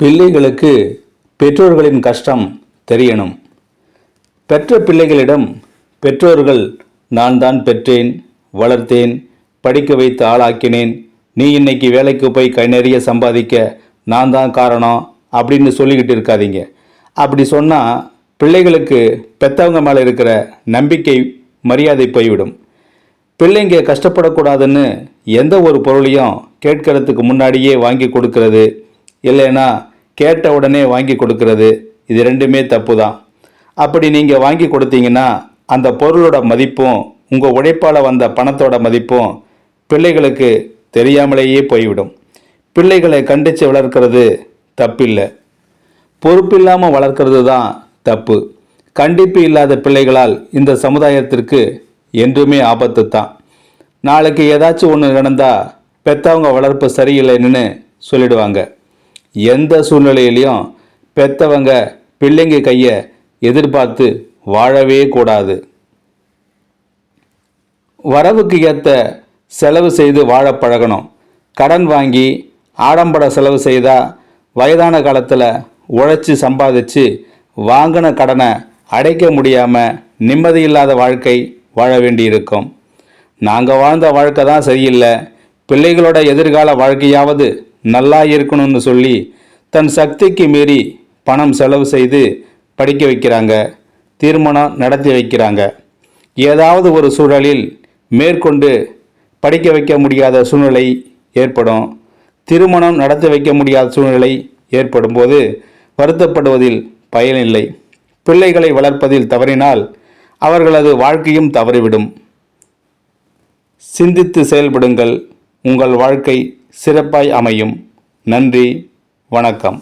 பிள்ளைகளுக்கு பெற்றோர்களின் கஷ்டம் தெரியணும். பெற்ற பிள்ளைகளிடம் பெற்றோர்கள் நான் தான் பெற்றேன் வளர்த்தேன் படிக்க வைத்து ஆளாக்கினேன் நீ இன்னைக்கு வேலைக்கு போய் கை நிறைய சம்பாதிக்க நான் தான் காரணம் அப்படின்னு சொல்லிக்கிட்டு இருக்காதீங்க. அப்படி சொன்னால் பிள்ளைகளுக்கு பெற்றவங்க மேலே இருக்கிற நம்பிக்கை மரியாதை போய்விடும். பிள்ளைங்க கஷ்டப்படக்கூடாதுன்னு எந்த ஒரு பொருளையும் கேட்கறதுக்கு முன்னாடியே வாங்கி கொடுக்கறது இல்லைன்னா கேட்ட உடனே வாங்கி கொடுக்கறது இது ரெண்டுமே தப்பு தான் அப்படி நீங்கள் வாங்கி கொடுத்தீங்கன்னா அந்த பொருளோட மதிப்பும் உங்கள் உழைப்பால் வந்த பணத்தோட மதிப்பும் பிள்ளைகளுக்கு தெரியாமலேயே போய்விடும். பிள்ளைகளை கண்டித்து வளர்க்கறது தப்பில்லை. பொறுப்பில்லாமல் வளர்க்கிறது தான் தப்பு. கண்டிப்பு இல்லாத பிள்ளைகளால் இந்த சமுதாயத்திற்கு என்றுமே ஆபத்து தான். நாளைக்கு ஏதாச்சும் ஒன்று நடந்தால் பெற்றவங்க வளர்ப்பு சரியில்லைன்னு சொல்லிடுவாங்க. எந்த சூழ்நிலையிலையும் பெற்றவங்க பிள்ளைங்க கையை எதிர்பார்த்து வாழவே கூடாது. வரவுக்கு ஏற்ற செலவு செய்து வாழ பழகணும். கடன் வாங்கி ஆடம்பர செலவு செய்தால் வயதான காலத்தில் உழைச்சி சம்பாதிச்சு வாங்கின கடனை அடைக்க முடியாமல் நிம்மதியில்லாத வாழ்க்கை வாழ வேண்டியிருக்கும். நாங்கள் வாழ்ந்த வாழ்க்கை தான் சரியில்லை. பிள்ளைகளோட எதிர்கால வாழ்க்கையாவது நல்லா இருக்கணும்னு சொல்லி தன் சக்திக்கு மீறி பணம் செலவு செய்து படிக்க வைக்கிறாங்க திருமணம் நடத்தி வைக்கிறாங்க. ஏதாவது ஒரு சூழலில் மேற்கொண்டு படிக்க வைக்க முடியாத சூழ்நிலை ஏற்படும் திருமணம் நடத்தி வைக்க முடியாத சூழ்நிலை ஏற்படும் போது வருத்தப்படுவதில் பயனில்லை பிள்ளைகளை வளர்ப்பதில் தவறினால் அவர்களது வாழ்க்கையும் தவறிவிடும். சிந்தித்து செயல்படுங்கள். உங்கள் வாழ்க்கை சிறப்பாய் அமையும். நன்றி வணக்கம்.